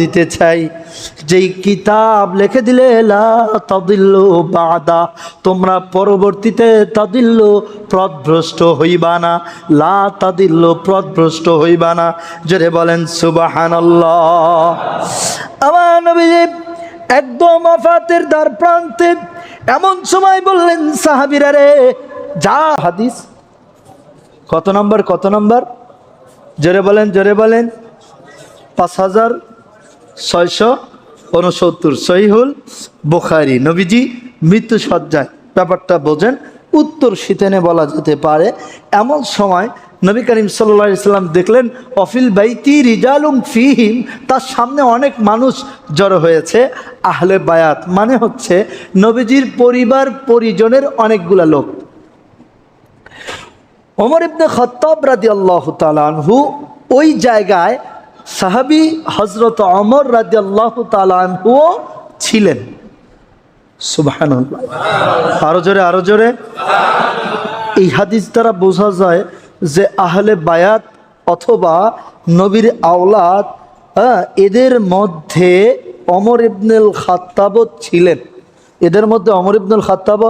দিতে চাই। যেই কিতাব লিখে দিলে তাদিল্লু বাদা, তোমরা পরবর্তীতে তাদিল্লু প্রদভ্রষ্ট হইবা না। লা তাদিল্লু প্রদভ্রষ্ট হইবা না। জোরে বলেন, সুবহানাল্লাহ। আমার একদম আফাতের দ্বার প্রান্তে এমন সময় বললেন, সাহাবিরা রে, যা হাদিস। কত নম্বর কত নম্বর? জোরে বলেন জোরে বলেন। পাঁচ হাজার ছয়শো উনসত্তর সহিহুল বুখারি। নবীজি মৃত্যু সজ্জায় ব্যাপারটা বোঝেন। উত্তর শীতেনে বলা যেতে পারে, এমন সময় নবী করিম সাল্লা ইসলাম দেখলেন, অফিল বাইতি রিজালুম ফিহিম, তার সামনে অনেক মানুষ জড়ো হয়েছে, আহলে বায়াত। মানে হচ্ছে নবীজির পরিবার পরিজনের অনেকগুলা লোক। ওমর ইবনে খত্তাব রাদি আল্লাহ তালানহু ওই জায়গায় সাহাবি হজরত অমর রাদি আল্লাহ তালানহুও ছিলেন। সুবাহান আরও জোরে আরও জোরে। এই হাদিস দ্বারা বোঝা যায় যে আহলে বায়াত অথবা নবীর আওলাদ হ্যাঁ, এদের মধ্যে অমর ইবনুল খাত্তাব ছিলেন। এদের মধ্যে অমর ইবনুল খাত্তাব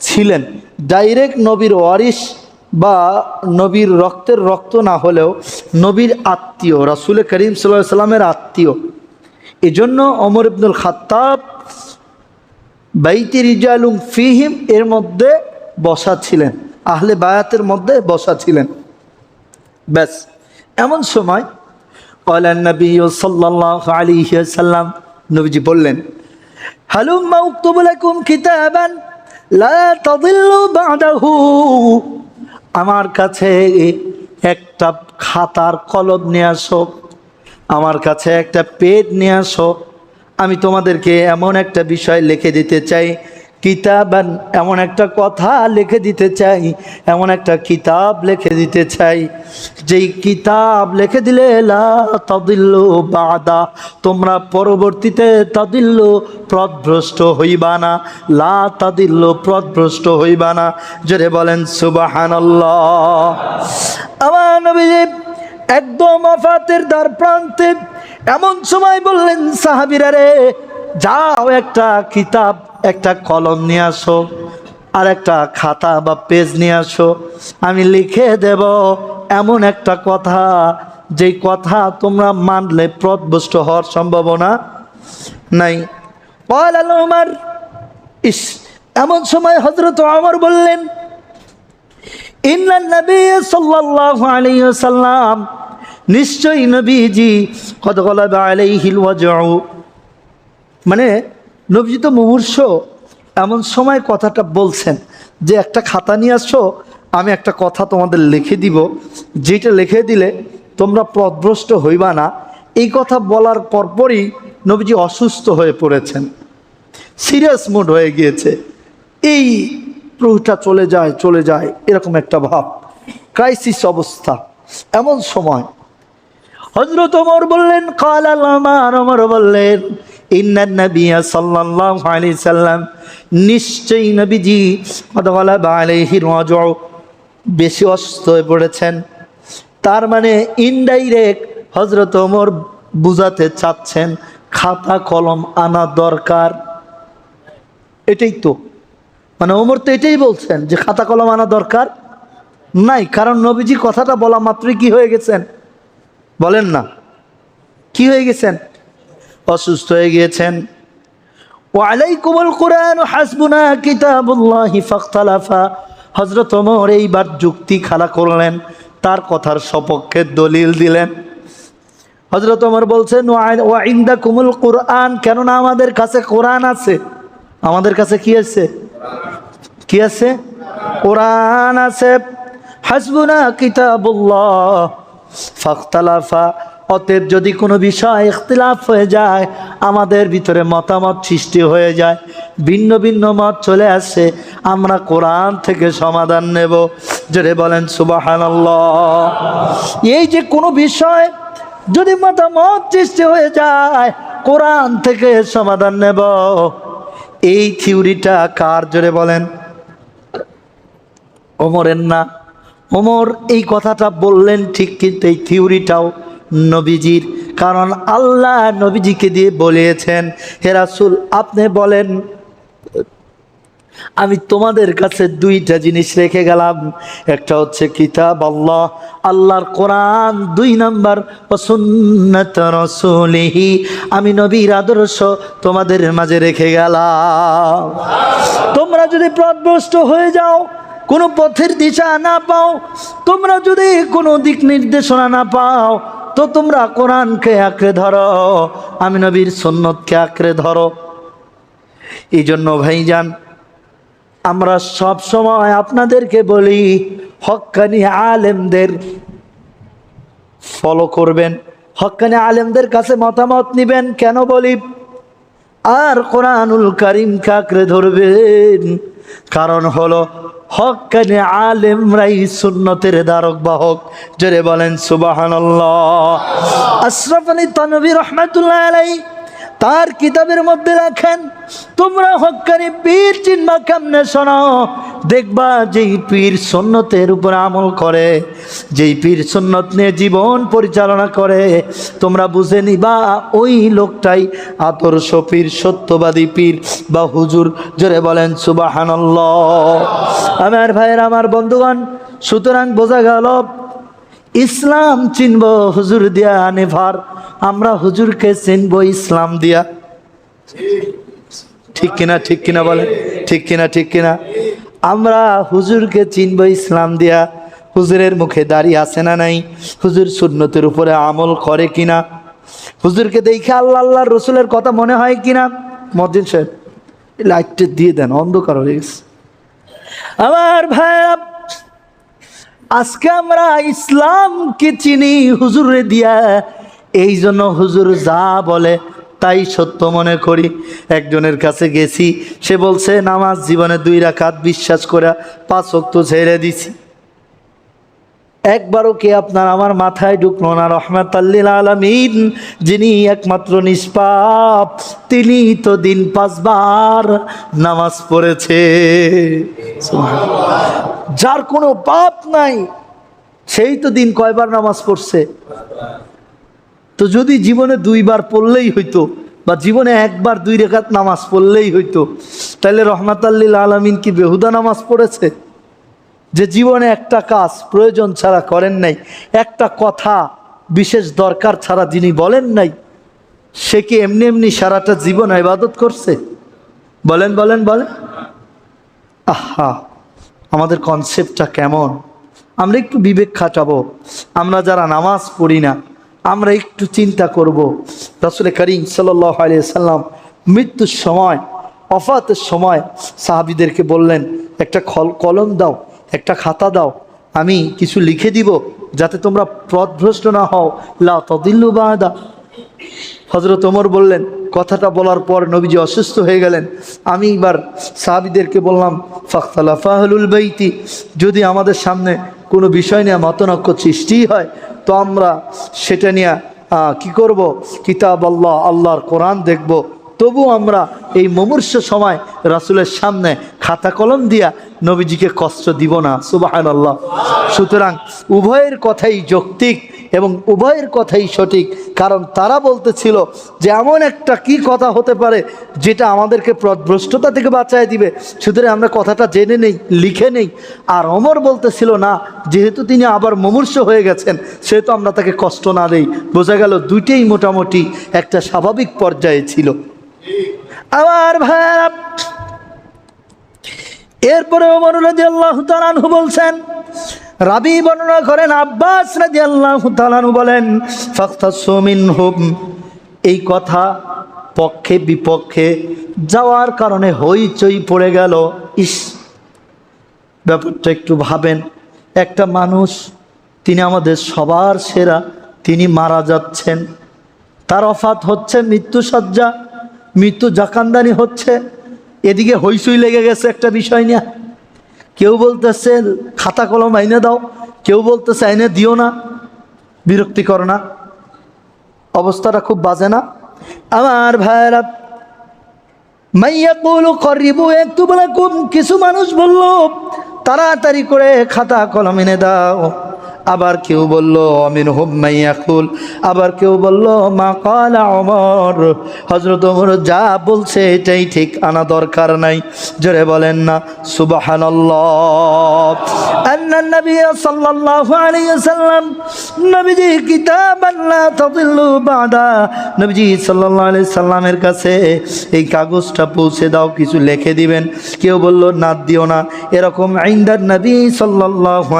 ছিলেন। ডাইরেক্ট নবীর ওয়ারিস বা নবীর রক্তের রক্ত না হলেও নবীর আত্মীয়, রাসুল করিম সাল্লাহ সাল্লামের আত্মীয়। এজন্য অমর ইবনুল খাত্তাব বাইতি রিজালুম ফিহিম এর মধ্যে বসা ছিলেন, আহলে বায়াতের মধ্যে বসা ছিলেন। ব্যাস, এমন সময় কলান নবী সাল্লাহ আলী সাল্লাম নবীজি বললেন হালুম মাউক্তুবুলাকুম কিতাবান, লা তাদিল্লু বাদাহু। আমার কাছে একটা খাতার কলম নিয়ে আসো। আমার কাছে একটা পেট নিয়ে আসো। আমি তোমাদেরকে এমন একটা বিষয় লিখে দিতে চাই কিতাবান, এমন একটা কথা লিখে দিতে চাই, এমন একটা কিতাব লিখে দিতে চাই। যেই কিতাব লিখে দিলে তাদিল্লু বাদা, তোমরা পরবর্তীতে তাদিল্লু প্রদভ্রষ্ট হইবা না। লা তাদিল্লু প্রদভ্রষ্ট হইবা না। জোরে বলেন, সুবহানাল্লাহ। আমার নবীজি একদম আফাতের দ্বার প্রান্তে এমন সময় বললেন, সাহাবিরা রে যাও একটা কিতাব, একটা কলম নিয়ে আসো, আর একটা খাতা বা পেজ নিয়ে আসো। আমি লিখে দেব এমন একটা কথা, যেই কথা তোমরা মানলে প্রদবষ্ট হওয়ার সম্ভাবনা নাই। আমার ইস, এমন সময় হজরত আমার বললেন নিশ্চয়ই নবীজি কত গলাবে আলাইহিল ওয়াজউ। মানে নবীজি তো মুমূর্ষ এমন সময় কথাটা বলছেন যে একটা খাতা নিয়ে আসো, আমি একটা কথা তোমাদের লিখে দিব, যেটা লিখে দিলে তোমরা পথভ্রষ্ট হইবা না। এই কথা বলার পরপরই নবীজি অসুস্থ হয়ে পড়েছেন, সিরিয়াস মুড হয়ে গিয়েছে। এই প্রভুটা চলে যায় চলে যায়, এরকম একটা ভাব ক্রাইসিস অবস্থা, এমন সময় হজরত ওমর বললেন, কাল আমার ওমর বললেন ইন্নান নবিয়া সাল্লাল্লাহু আলাইহি সাল্লাম, নিশ্চয়ই নবীজি কতগুলা আলাইহি রাজউ বেশি অসুস্থ হয়ে পড়েছেন। তার মানে ইনডাইরেক্ট হজরত ওমর বুঝাতে চাচ্ছেন, খাতা, কলম আনা দরকার। এটাই তো। মানে ওমর তো এটাই বলছেন যে খাতা, কলম আনা দরকার নাই, কারণ নবীজি কথাটা বলা মাত্রই কি হয়ে গেছেন? বলেন না। কি হয়ে গেছেন? অসুস্থ হয়ে গিয়েছেন। ওয়ালাইকুমুল কোরআন হাসবুনা কিতাবুল্লাহি ফাখতালাফা। হযরত ওমর এইবার যুক্তি খাড়া করলেন, তার কথার সপক্ষে দলিল দিলেন। হজরত ওমর বলছেন, ওয়া ইন্দা কুমুল কোরআন কেননা আমাদের কাছে কোরআন আছে। আমাদের কাছে কি আছে? কি আছে? কোরআন আছে। হাসবুনা কিতাবুল্লাহ ফাখতালাফা। অতএব যদি কোনো বিষয় ইখতিলাফ হয়ে যায়, আমাদের ভিতরে মতামত সৃষ্টি হয়ে যায়, ভিন্ন ভিন্ন মত চলে আসে, আমরা কোরআন থেকে সমাধান নেব। জোরে বলেন সুবাহান এই যে কোনো বিষয় যদি মতামত সৃষ্টি হয়ে যায়, কোরআন থেকে সমাধান নেব। এই থিওরিটা কার? জোরে বলেন। ওমরের না। ওমর এই কথাটা বললেন ঠিক কিন্তু এই থিওরিটাও নবীজির। কারণ আল্লাহ নবীজিকে দিয়ে বলিয়েছেন হে রাসূল, আপনি বলেন, আমি তোমাদের কাছে দুইটা জিনিস রেখে গেলাম। একটা হচ্ছে কিতাব আল্লাহ, আল্লাহর কোরআন দুই নাম্বার রসুলিহি। আমি নবীর আদর্শ তোমাদের মাঝে রেখে গেলাম। তোমরা যদি পথভ্রষ্ট হয়ে যাও, কোনো পথের দিশা না পাও, তোমরা যদি কোনো দিক নির্দেশনা না পাও তো তোমরা কোরআনকে আঁকড়ে ধরো, আমি নবীর সন্ন্যতকে আঁকড়ে ধরো। এই জন্য ভাইজান, আমরা সব সময় আপনাদেরকে বলি, হক্কানি আলেমদের ফলো করবেন, হক্কানি আলেমদের কাছে মতামত নিবেন, কেন বলি? আর কোরআনুল করিম কাকরে ধরবেন, কারণ হলো হক্কানি আলেমরাই সুন্নতের দ্বারক বাহক। জোরে বলেন সুবাহান্লাহ আশরাফ আলী তানবী রহমতুল্লাহ আলাই তার কিতাবের মধ্যে রাখেন তোমরা হকানি পীর চিনবা কেমনে শোনাও দেখবা যেই পীর সন্ন্যতের উপর আমল করে, যেই পীর সন্ন্যত নিয়ে জীবন পরিচালনা করে, তোমরা বুঝে নিবা ওই লোকটাই আদর্শ পীর, সত্যবাদী পীর। বা হুজুর জোরে বলেন, সুবাহানল্লাহ। আমার ভাইয়ের, আমার বন্ধুগণ, সুতরাং বোঝা গেল ইসলাম চিনব, হুজুর দিয়া নেভার। আমরা হুজুরকে চিনব, ইসলাম দিয়া। ঠিক কিনা ঠিক কিনা বলে ঠিক কিনা ঠিক কিনা? আমরা হুজুরকে চিনব, ইসলাম দিয়া। হুজুরের মুখে দাঁড়িয়ে আছে না নাই? হুজুর সুন্নতের উপরে আমল করে কিনা? হুজুরকে দেখে আল্লাহ আল্লাহ রসুলের কথা মনে হয় কিনা? মদিন সাহেব লাইটটা দিয়ে দেন, অন্ধকার হয়ে গেছে। আমার ভাইয়া আজকে আমরা ইসলামকে চিনি হুজুরে দিয়া। এই জন্য হুজুর যা বলে তাই সত্য মনে করি। একজনের কাছে গেছি, সে বলছে, নামাজ জীবনে দুই রাখাত বিশ্বাস করে পাঁচ অক্ত ছেড়ে দিছি। একবারও কে আপনার আমার মাথায় ঢুকলো না? রহমাত আলমিন, যিনি একমাত্র নিষ্পাপ, তিনি তো দিন পাঁচবার নামাজ পড়েছে। যার কোনো পাপ নাই, সেই তো দিন কয়বার নামাজ পড়ছে? তো যদি জীবনে দুইবার পড়লেই হইতো, বা জীবনে একবার দুই রেখাত নামাজ পড়লেই হইতো তাহলে রহমাত আল্লিল আলমিন কি বেহুদা নামাজ পড়েছে? যে জীবনে একটা কাজ প্রয়োজন ছাড়া করেন নাই, একটা কথা বিশেষ দরকার ছাড়া যিনি বলেন নাই, সে কি এমনি এমনি সারাটা জীবন ইবাদত করছে? বলেন বলেন বলেন। আহা, আমাদের কনসেপ্টটা কেমন? আমরা একটু বিবেক খাটাবো। আমরা যারা নামাজ পড়ি না, আমরা একটু চিন্তা করব। রসুল করিম সাল্লাম মৃত্যুর সময় অফাতের সময় সাহাবিদেরকে বললেন, একটা কলম দাও একটা খাতা দাও, আমি কিছু লিখে দিব যাতে তোমরা পথভ্রষ্ট না হও। লা তদিল্লু বাদা। হজরত ওমর বললেন, কথাটা বলার পর নবীজি অসুস্থ হয়ে গেলেন। আমি এবার সাহাবিদেরকে বললাম ফাখতালা ফাহলুল বাইতি, যদি আমাদের সামনে কোনো বিষয় নিয়ে মতনক্য সৃষ্টি হয়, তো আমরা সেটা নিয়ে কি করব? কিতাব আল্লাহ, আল্লাহর কোরআন দেখব। তবু আমরা এই মুমূর্ষ সময় রাসুলের সামনে খাতা কলম দিয়া নবীজিকে কষ্ট দিব না সুবাহান আল্লাহ সুতরাং উভয়ের কথাই যৌক্তিক এবং উভয়ের কথাই সঠিক। কারণ তারা বলতেছিল যে এমন একটা কি কথা হতে পারে যেটা আমাদেরকে প্রভ্রষ্টতা থেকে বাঁচায় দিবে। সুতরাং আমরা কথাটা জেনে নেই, লিখে নেই। আর অমর বলতেছিল, না, যেহেতু তিনি আবার মমূর্ষ হয়ে গেছেন, সেহেতু আমরা তাকে কষ্ট না দেই। বোঝা গেল দুইটাই মোটামুটি একটা স্বাভাবিক পর্যায়ে ছিল। আবার ভাইয়ারা, এরপরে ওমর রাজি আল্লাহ তালানহু বলছেন, রাবি বর্ণনা করেন, আব্বাস রাজি আল্লাহ তালানহু বলেন ফাখতাসমিন হুম এই কথা পক্ষে বিপক্ষে যাওয়ার কারণে হইচই পড়ে গেল। ইস, ব্যাপারটা একটু ভাবেন। একটা মানুষ, তিনি আমাদের সবার সেরা, তিনি মারা যাচ্ছেন। তার অফাত হচ্ছে মৃত্যুসজ্জা। মৃত্যু জাকান্দানি হচ্ছে। এদিকে হইসই লেগে গেছে একটা বিষয় নিয়ে। কেউ বলতেছে, খাতা কলম আইনে দাও। কেউ বলতেছে, আইনে দিও না। বিরক্তি বিরক্তিকর না। অবস্থাটা খুব বাজে না। আমার বলে কিছু মানুষ বলল? তাড়াতাড়ি করে খাতা কলম এনে দাও। আবার কেউ বলল, অমিন হুম মাইয়াকুল আবার কেউ বলল, মা কালা অমর হজরত ওমর যা বলছে এটাই ঠিক, আনা দরকার নাই। জোরে বলেন না নবী আলাইহি সাল্লামের কাছে এই কাগজটা পৌঁছে দাও, কিছু লিখে দিবেন। কেউ বলল, না, দিও না। এরকম আইন্দার নবী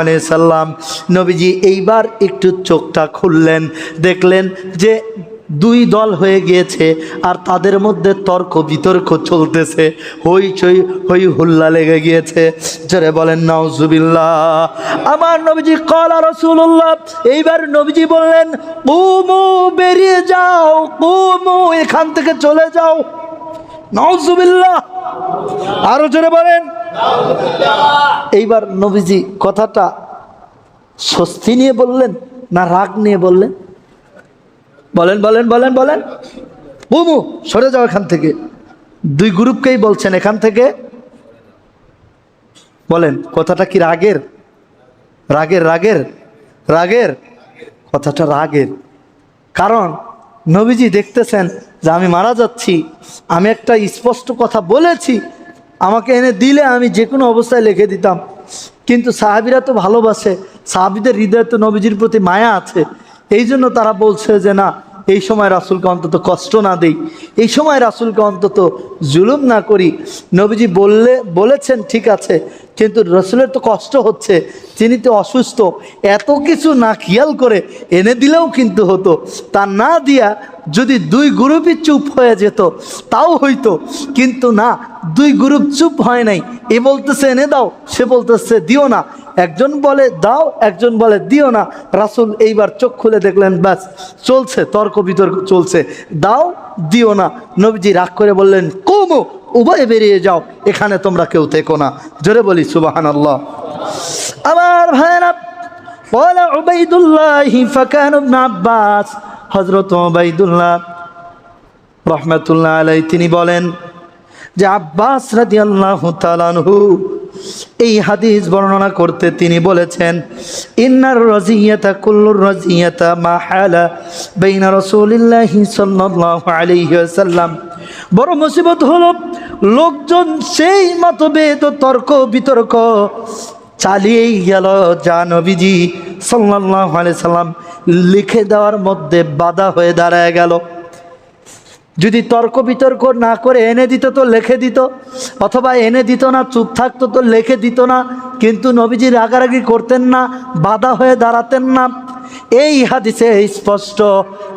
আলাইহি সাল্লাম নবীজি এইবার একটু চোখটা খুললেন, দেখলেন যে দুই দল হয়ে গিয়েছে আর তাদের মধ্যে তর্ক বিতর্ক চলতেছে। হই চই, হই হুল্লা লেগে গিয়েছে। জোরে বলেন, নাউজুবিল্লাহ। আমার নবীজি কলা রসুল্লাহ এইবার নবীজি বললেন, কুমু, বেরিয়ে যাও, কুমু, এখান থেকে চলে যাও। নাউজুবিল্লাহ। আরও জোরে বলেন। এইবার নবীজি কথাটা স্বস্তি নিয়ে বললেন না রাগ নিয়ে বললেন? বলেন বলেন বলেন বলেন। বুমু সরে যাও এখান থেকে। দুই গ্রুপকেই বলছেন এখান থেকে। বলেন, কথাটা কি রাগের? রাগের রাগের রাগের। কথাটা রাগের। কারণ নবীজি দেখতেছেন যে আমি মারা যাচ্ছি, আমি একটা স্পষ্ট কথা বলেছি, আমাকে এনে দিলে আমি যে কোনো অবস্থায় লিখে দিতাম। কিন্তু সাহাবিরা তো ভালোবাসে। সাহাবিদের হৃদয়ে তো নবীজির প্রতি মায়া আছে। এই জন্য তারা বলছে যে, না, এই সময় রাসুলকে অন্তত কষ্ট না দেই। এই সময় রাসুলকে অন্তত জুলুম না করি। নবীজি বললে, বলেছেন, ঠিক আছে, কিন্তু রসুলের তো কষ্ট হচ্ছে। তিনি তো অসুস্থ। এত কিছু না খেয়াল করে এনে দিলেও কিন্তু হতো। তা না দিয়া যদি দুই গ্রুপই চুপ হয়ে যেত, তাও হইতো। কিন্তু না দুই গ্রুপ চুপ হয় নাই। এ বলতেছে, এনে দাও। সে বলতেছে, দিও না। একজন বলে, দাও। একজন বলে, দিও না। রাসুল এইবার চোখ খুলে দেখলেন, ব্যাস, চলছে, তর্ক বিতর্ক চলছে। দাও, দিও না। নবীজি রাগ করে বললেন, কুমু, উভয়ে বেরিয়ে যাও, এখানে তোমরা কেউ থেকো না। জোরে বলি সুবাহান আল্লাহ আমার ভাইরা তিনি বলেন যে আব্বাস রাদিয়াল্লাহু তাআলাহু এই হাদিস বর্ণনা করতে তিনি বলেছেন, ইন্নার রাজিয়াতা কুল্লুর রাজিয়াতা মা হালা বাইনা রাসূলিল্লাহি সাল্লাল্লাহু আলাইহি ওয়াসাল্লাম। বড় মুসিবত হলো, লোকজন সেই মতভেদ, তর্ক, বিতর্ক চালিয়েই গেল। যা নবীজি সাল্লাল্লাহু আলাইহি সাল্লাম লিখে দেওয়ার মধ্যে বাধা হয়ে দাঁড়ায় গেল। যদি তর্ক বিতর্ক না করে এনে দিত তো লেখে দিত, অথবা এনে দিত না, চুপ থাকতো তো লেখে দিত না, কিন্তু নবীজি রাগারাগি করতেন না, বাধা হয়ে দাঁড়াতেন না। এই হাদিসে স্পষ্ট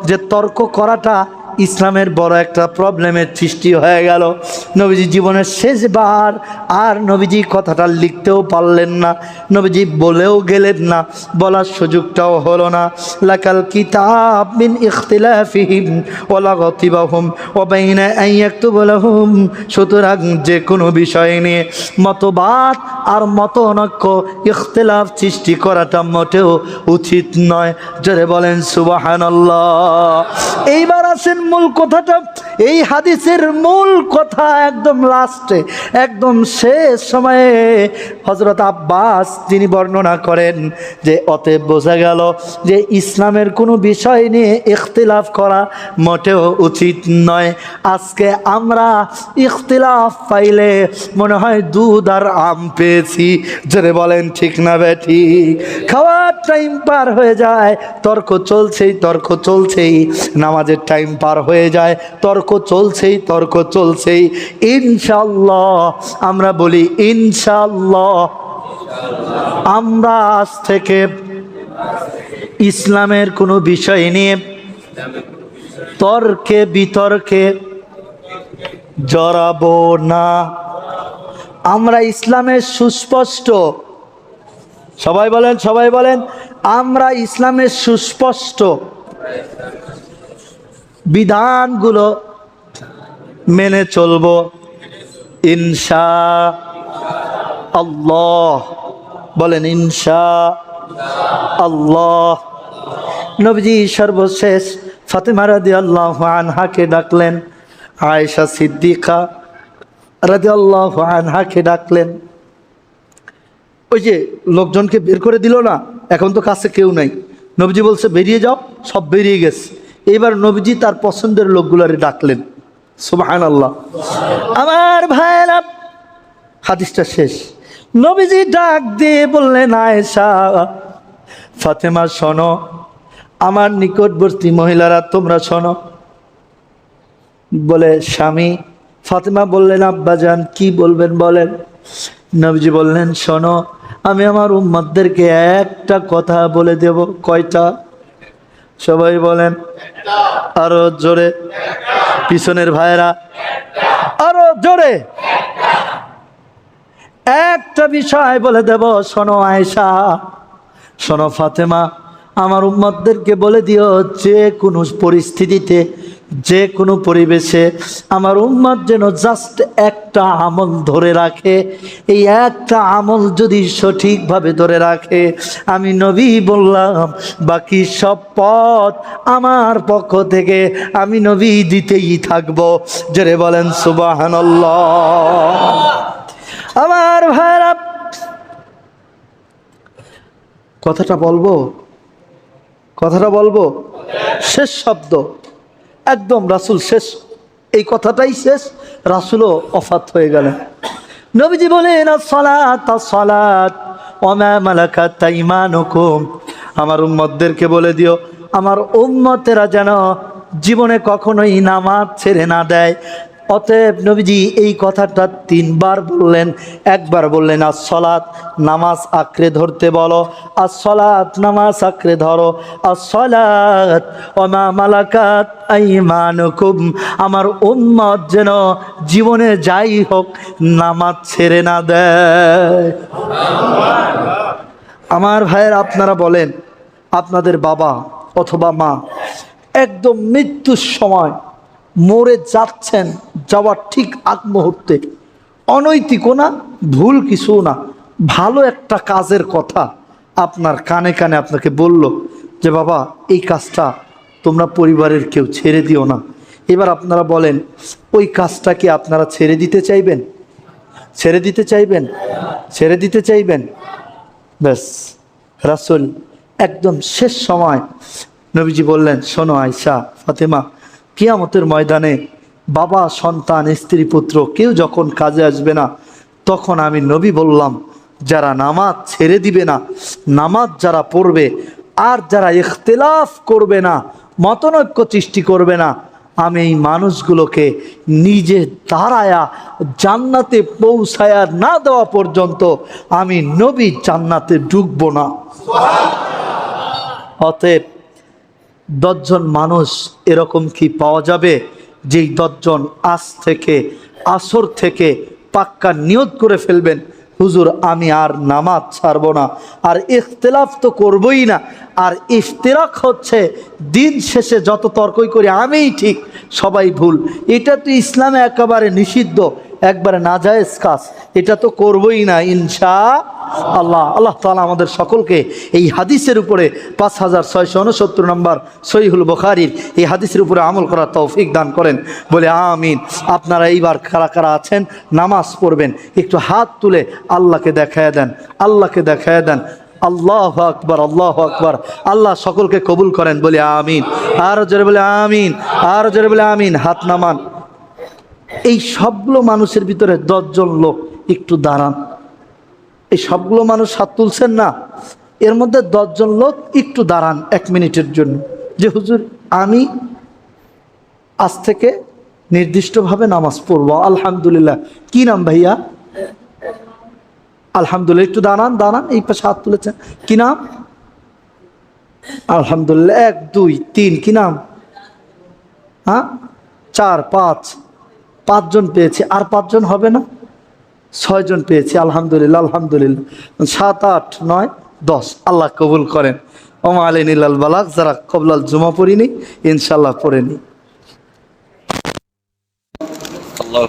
যে তর্ক করাটা ইসলামের বড় একটা প্রবলেমের সৃষ্টি হয়ে গেল। নবীজি জীবনের শেষবার আর নবীজি কথাটা লিখতেও পারলেন না, নবীজি বলেও গেলেন না, বলার সুযোগটাও হলো না। লাকাল কিতাব মিন ইখতিলাফিহিম ওলা গতিবাহুম ওবাইনা আইয়াক্তুবু লাহুম। সুতরাং যে কোনো বিষয় নিয়ে মতবাদ আর মতনৈক্য ইখতিলাফ সৃষ্টি করাটা মোটেও উচিত নয়। জোরে বলেন সুবহানাল্লাহ। এইবার আসেন মূল কথাটা, এই হাদিসের মূল কথা একদম লাস্টে একদম শেষ সময়ে হজরত আব্বাস তিনি বর্ণনা করেন যে অতএব বোঝা গেল যে ইসলামের কোনো বিষয় নিয়ে ইখতিলাফ করা মোটেও উচিত নয়। আজকে আমরা ইখতিলাফ পাইলে মনে হয় দুধ আর আম পেয়েছি। জোরে বলেন, ঠিক না বেঠি? খাওয়ার টাইম পার হয়ে যায়, তর্ক চলছেই তর্ক চলছেই, নামাজের টাইম পার হয়ে যায়। তর্ক চলছেই তর্ক চলছেই। ইনশাল্লাহ আমরা বলি ইনশাল্লাহ আমরা আজ থেকে ইসলামের কোনো বিষয় নিয়ে তর্কে বিতর্কে জড়াবো না। আমরা ইসলামের সুস্পষ্ট। সবাই বলেন সবাই বলেন, আমরা ইসলামের সুস্পষ্ট। বিধানগুলো মেনে চলব। ইনশা আল্লাহ। বলেন, ইনশা আল্লাহ। নবীজি সর্বশেষ ফাতেমা রাদি আল্লাহ আনহাকে ডাকলেন। আয়েশা সিদ্দিকা রাদি আল্লাহ আনহাকে ডাকলেন। ওই যে লোকজনকে বের করে দিল না, এখন তো কাছে কেউ নাই। নবীজি বলছে, বেরিয়ে যাও, সব বেরিয়ে গেছে। এবার নবীজি তার পছন্দের লোকগুলারে ডাকলেন সুবাহান আল্লাহ আমার ভাইয়েরা, হাদিসটা শেষ। নবীজি ডাক দিয়ে বললেন, আয়েশা, ফাতেমা, শোনো, আমার নিকটবর্তী মহিলারা, তোমরা শোনো। বলে, স্বামী, ফাতেমা বললেন আব্বাজান কি বলবেন বলেন? নবীজি বললেন, শোনো, আমি আমার উম্মাদদেরকে একটা কথা বলে দেব, কয়টা? সবাই বলেন, আরও জোরে। পিছনের ভাইরা আরও জোরে। একটা বিষয় বলে দেব, শোনো আয়সা শোনো ফাতেমা। আমার উম্মতদেরকে বলে দিও, যে কোনো পরিস্থিতিতে যে কোনো পরিবেশে আমার উম্মত যেন জাস্ট একটা আমল ধরে রাখে, এই একটা আমল যদি সঠিকভাবে ধরে রাখে, আমি নবী বললাম, বাকি সব পথ আমার পক্ষ থেকে আমি নবী দিতেই থাকব। জোরে বলেন, সুবাহানল্লাহ। আমার ভাইরা, কথাটা বলব? কথাটা বলব? শেষ শব্দ। একদম রাসুল শেষ। এই কথাটাই শেষ, রাসুলও অফাত হয়ে গেলেন। নবীজি বলেন সলাত সলাত আমার উম্মতদেরকে বলে দিও, আমার উম্মতেরা যেন জীবনে কখনোই নামাজ ছেড়ে না দেয় অতএব নবীজি এই কথাটা তিনবার বললেন, একবার বললেন আর সলাৎ নামাজ আঁকড়ে ধরতে বলো আর সলাৎ নামাজ আঁকড়ে ধরো আর সলাৎ অমা মালাকাত আইমানুকুম, আমার উম্মত যেন জীবনে যাই হোক, নামাজ ছেড়ে না দেয়। আমার ভাইয়ের, আপনারা বলেন, আপনাদের বাবা অথবা মা একদম মৃত্যুর সময় মরে যাচ্ছেন যাওয়ার ঠিক আগ মুহূর্তে। অনৈতিকও না, ভুল কিছু না। ভালো একটা কাজের কথা আপনার কানে কানে আপনাকে বলল যে, বাবা, এই কাজটা তোমরা পরিবারের কেউ ছেড়ে দিও না। এবার আপনারা বলেন, ওই কাজটা কি আপনারা ছেড়ে দিতে চাইবেন? ছেড়ে দিতে চাইবেন? ছেড়ে দিতে চাইবেন? ব্যাস, রাসুল একদম শেষ সময় নবীজি বললেন, শোনো আয়সা ফাতেমা, কিয়ামতের ময়দানে বাবা, সন্তান, স্ত্রী, পুত্র, কেউ যখন কাজে আসবে না, তখন আমি নবী বললাম, যারা নামাজ ছেড়ে দিবে না, নামাজ যারা পড়বে আর যারা ইখতলাফ করবে না, মতনৈক্য সৃষ্টি করবে না, আমি এই মানুষগুলোকে নিজে দাঁড়ায়া জান্নাতে পৌঁছায়া না দেওয়া পর্যন্ত আমি নবী জান্নাতে ঢুকবো না। অতএব দশজন মানুষ এরকম কি পাওয়া যাবে? যেই দশজন আজ থেকে, আসর থেকে পাক্কা নিয়ত করে ফেলবেন, হুজুর, আমি আর নামাজ ছাড়ব না, আর ইখতলাফ তো করবই না, আর ইফতেরাক হচ্ছে দিন শেষে যত তর্কই করি আমিই ঠিক, সবাই ভুল। এটা তো ইসলামে একেবারে নিষিদ্ধ। একবারে নাজায়েজ কাজ। এটা তো করবই না ইনশা আল্লাহ আল্লাহ তালা আমাদের সকলকে এই হাদিসের উপরে পাঁচ হাজার ছয়শো উনসত্তর নম্বর সহিহুল বখারির এই হাদিসের উপরে আমল করার তৌফিক দান করেন। বলে আমিন। আপনারা এইবার কারা কারা আছেন, নামাজ পড়বেন, একটু হাত তুলে আল্লাহকে দেখায় দেন, আল্লাহকে দেখায় দেন। আল্লাহ আকবর আল্লাহ আকবর। আল্লাহ সকলকে কবুল করেন, বলে আমিন। আর জোরে বলে আমিন, আর জোরে বলে আমিন। হাত নামান। এই সবগুলো মানুষের ভিতরে দশজন লোক একটু দাঁড়ান। এই সবগুলো মানুষ হাত তুলছেন না। এর মধ্যে দশজন লোক একটু দাঁড়ান এক মিনিটের জন্য। যে হুজুর, আমি আজ থেকে নির্দিষ্টভাবে নামাজ পড়ব। আলহামদুলিল্লাহ। কি নাম ভাইয়া? আলহামদুলিল্লাহ, একটু দাঁড়ান দাঁড়ান, এই পাশে হাত তুলেছেন। কি নাম? আলহামদুলিল্লাহ, এক, দুই, তিন, কি নাম? হ্যাঁ? চার, পাঁচ। পাঁচজন পেয়েছি, আর পাঁচজন হবে না? ছয়জন পেয়েছি, আলহামদুলিল্লাহ আলহামদুলিল্লাহ। সাত, আট, নয়, দশ। আল্লাহ কবুল করেন। ওমা আলী নীলাল বালাক যারা কবলাল জুমা পড়িনি ইনশাল্লাহ পড়েনি। আল্লাহু